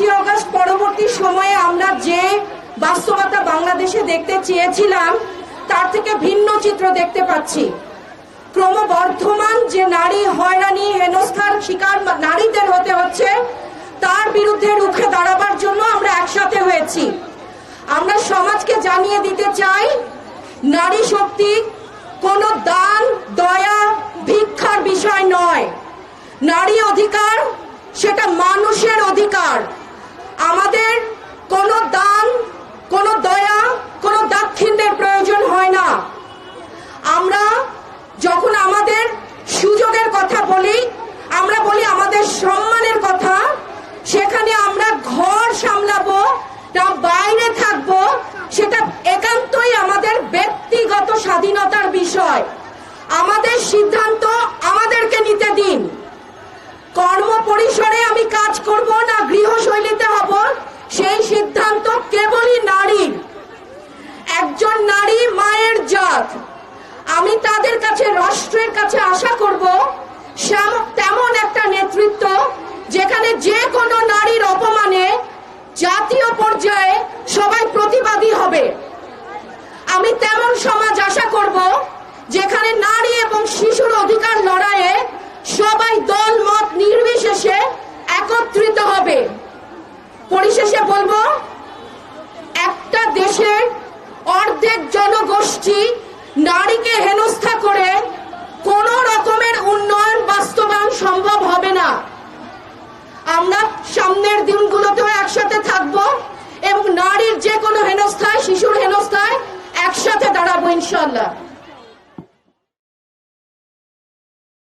পাঁচই অগস্ট পরবর্তী সময়ে আমরা যে বাস্তবতা বাংলাদেশে দেখতে চেয়েছিলাম, তার থেকে ভিন্ন চিত্র দেখতে পাচ্ছি। ক্রমবর্ধমান যে নারী হয়রানি, হেনস্থার শিকার নারীদের হতে হচ্ছে, তার বিরুদ্ধে রুখে দাঁড়াবার জন্য আমরা একসাথে হয়েছি। আমরা সমাজকে জানিয়ে দিতে চাই, নারী শক্তি কোনো দান, দয়া, ভিক্ষার বিষয় নয়। নারী অধিকার, সেটা মানুষের অধিকার। কোনো দান, কোনো দয়া, কোনো দাক্ষিণ্যের প্রয়োজন হয় না। আমরা যখন আমাদের সুযোগের কথা বলি, আমরা বলি আমাদের সম্মানের কথা, সেখানে আমরা ঘর সামলাবো, না বাইরে থাকব, সেটা একান্তই আমাদের ব্যক্তিগত স্বাধীনতার বিষয়। আমাদের সিদ্ধান্ত আমাদেরকে নিতে দিন। কর্ম পরিসরে আমি কাজ করব না, গৃহশৈলীতে হব সেই সিদ্ধান্ত কেবলই নারীর একজন নারী মায়ের জাত। আমি তাদের কাছে, রাষ্ট্রের কাছে আশা করব তেমন একটা নেতৃত্ব যেখানে যে কোনো নারীর অপমানে জাতীয় পর্যায়ে সবাই প্রতিবাদী হবে। আমি তেমন সমাজ আশা করব যেখানে নারী এবং শিশুর অধিকার লড়াইয়ে সবাই দল, মত নির্বিশেষে একত্রিত হবে। পরিশেষে বলব একটা দেশের অর্ধেক জনগোষ্ঠী নারীকে হেনস্থা করে কোন রকমের উন্নয়ন বাস্তবায়ন সম্ভব হবে না। আমরা সামনের দিনগুলোতেও একসাথে থাকব এবং নারীর যে কোনো হেনস্থায়, শিশুর হেনস্থায় একসাথে দাঁড়াবো ইনশাল্লাহ